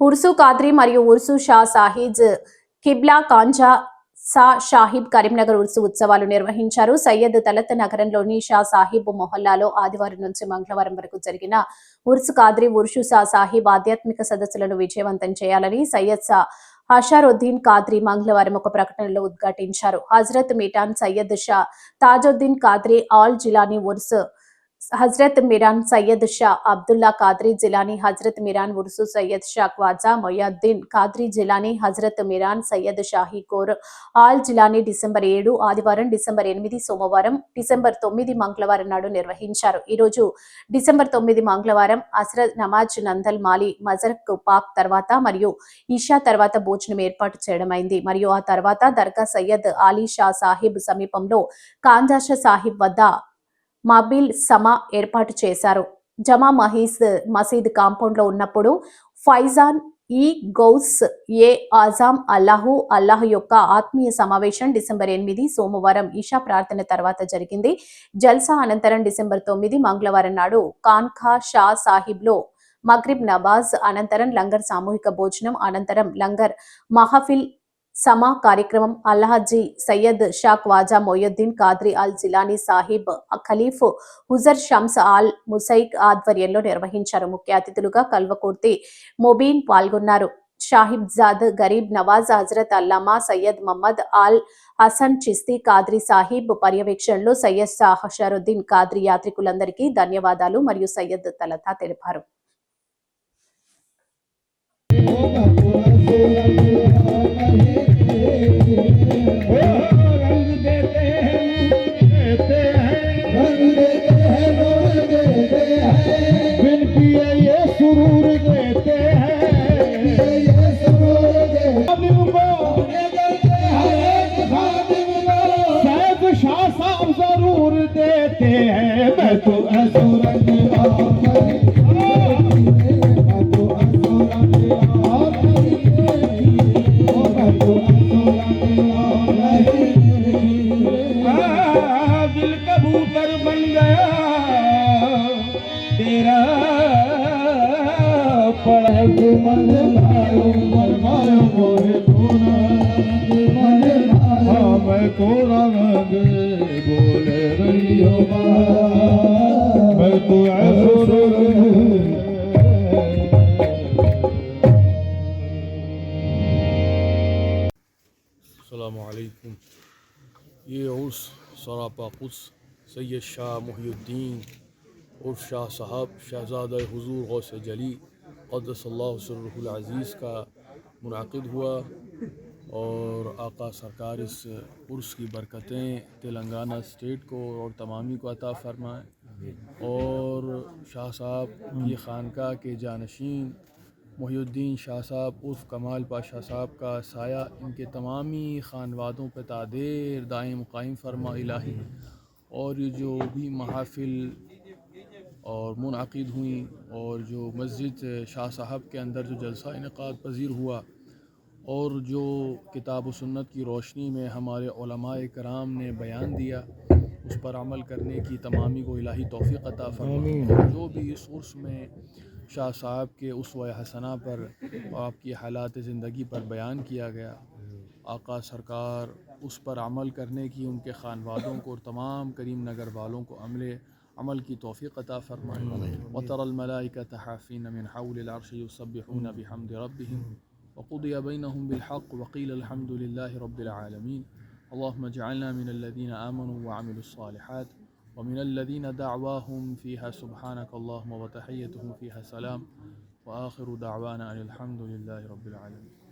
ఉర్సు కాద్రి మరియు ఉర్సు షా సాహిజ్ కిబ్లా కాంజా సా షాహిబ్ కరీంనగర్ ఉర్సు ఉత్సవాలు నిర్వహించారు. సయ్యద్ తలత్ నగరంలోని షా సాహిబ్ మొహల్లాలో ఆదివారం నుంచి మంగళవారం వరకు జరిగిన ఉర్సు కాద్రి ఉర్సు షా సాహిబ్ ఆధ్యాత్మిక సదస్సులను విజయవంతం చేయాలని సయ్యద్ షా హషారుద్దీన్ కాద్రి మంగళవారం ఒక ప్రకటనలో ఉద్ఘాటించారు. హజరత్ మిటాన్ సయ్యద్ షా తాజుద్దీన్ కాద్రి ఆల్ జిలానీ ఉర్స్ హజరత్ మిరాన్ సయ్యద్ షా అబ్దుల్లా కాద్రీ జిలానీ హజరత్ మిరాన్ ఉర్సు సయ్యద్ షా క్వాజా మొయద్దీన్ కాద్రీ జిలానీ హజరత్ మిరాన్ సయ్యద్ షాహీ కోర్ ఆల్ జిలానీ డిసెంబర్ ఏడు ఆదివారం డిసెంబర్ ఎనిమిది సోమవారం డిసెంబర్ తొమ్మిది మంగళవారం నాడు నిర్వహించారు. ఈరోజు డిసెంబర్ తొమ్మిది మంగళవారం అసరత్ నమాజ్ నందల్ మాలి మజరక్ పాక్ తర్వాత మరియు ఈషా తర్వాత భోజనం ఏర్పాటు చేయడమైంది. మరియు ఆ తర్వాత దర్గా సయ్యద్ ఆలీ షా సాహిబ్ సమీపంలో కాంజాషా సాహిబ్ వద్ద మబిల్ సమా ఏర్పాటు చేశారు. జమా మహీస్ మసీద్ కాంపౌండ్లో ఉన్నప్పుడు ఫైజాన్ ఈ గౌస్ ఏ ఆజాం అల్లాహు అల్లాహ్ యొక్క ఆత్మీయ సమావేశం డిసెంబర్ ఎనిమిది సోమవారం ఈషా ప్రార్థన తర్వాత జరిగింది. జల్సా అనంతరం డిసెంబర్ తొమ్మిది మంగళవారం నాడు కాన్ఖా షా సాహిబ్లో మగ్రిబ్ నవాజ్ అనంతరం లంగర్ సామూహిక భోజనం అనంతరం లంగర్ మహఫిల్ సమా కార్యక్రమం అల్లహజీ సయ్యద్ షా ఖ్వాజా మొయ్యుద్దీన్ కాద్రి అల్ జిలానీ సాహిబ్ ఖలీఫ్ హుజర్ షమ్స్ ఆల్ ముసైక్ ఆధ్వర్యంలో నిర్వహించారు. ముఖ్య అతిథులుగా కల్వకుర్తి మొబీన్ పాల్గొన్నారు. షాహిబ్జాద్ గరీబ్ నవాజ్ హజరత్ అల్లామా సయ్యద్ మహమ్మద్ ఆల్ హసన్ చిస్తీ కాద్రి సాహిబ్ పర్యవేక్షణలో సయ్యద్ షా హషరుద్దీన్ కాద్రి యాత్రికులందరికీ ధన్యవాదాలు మరియు సయ్యద్ తలతా తెలిపారు. सूरत मन मारो गाया मारो मल رنگ بول رہی ہو میں تو ایسے السلام علیکم۔ یہ عرس سراپا قدس سید شاہ محی الدین اور شاہ صاحب شہزادہ حضور غوث جلی قدس اللہ سرح العزیز کا منعقد ہوا۔ اور آقا سرکار اس عرس کی برکتیں تلنگانہ اسٹیٹ کو اور تمامی کو عطا فرمائیں۔ اور شاہ صاحب یہ خانقاہ کے جانشین محی الدین شاہ صاحب، عرف کمال پاشاہ صاحب کا سایہ ان کے تمامی خانوادوں پہ تعدیر دائم قائم فرما الہی اور یہ جو بھی محافل اور منعقد ہوئیں اور جو مسجد شاہ صاحب کے اندر جو جلسہ انعقاد پذیر ہوا اور جو کتاب و سنت کی روشنی میں ہمارے علماء کرام نے بیان دیا اس پر عمل کرنے کی تمامی کو الہی توفیق عطا فرمائے۔ جو بھی اس عرس میں شاہ صاحب کے اس و حسنہ پر آپ کی حالات زندگی پر بیان کیا گیا آقا سرکار اس پر عمل کرنے کی ان کے خانوادوں کو اور تمام کریم نگر والوں کو عمل عمل کی توفیق عطا فرمائے۔ وطر الملائکہ تحافین من حول العرش یسبحون بحمد ربهم۔ وقضي بينهم بالحق وقيل الحمد لله رب العالمين. اللهم اجعلنا من الذين آمنوا وعملوا الصالحات ومن الذين دعواهم فيها سبحانك اللهم وتحيتهم فيها سلام. وآخر دعوانا أن الحمد لله رب العالمين.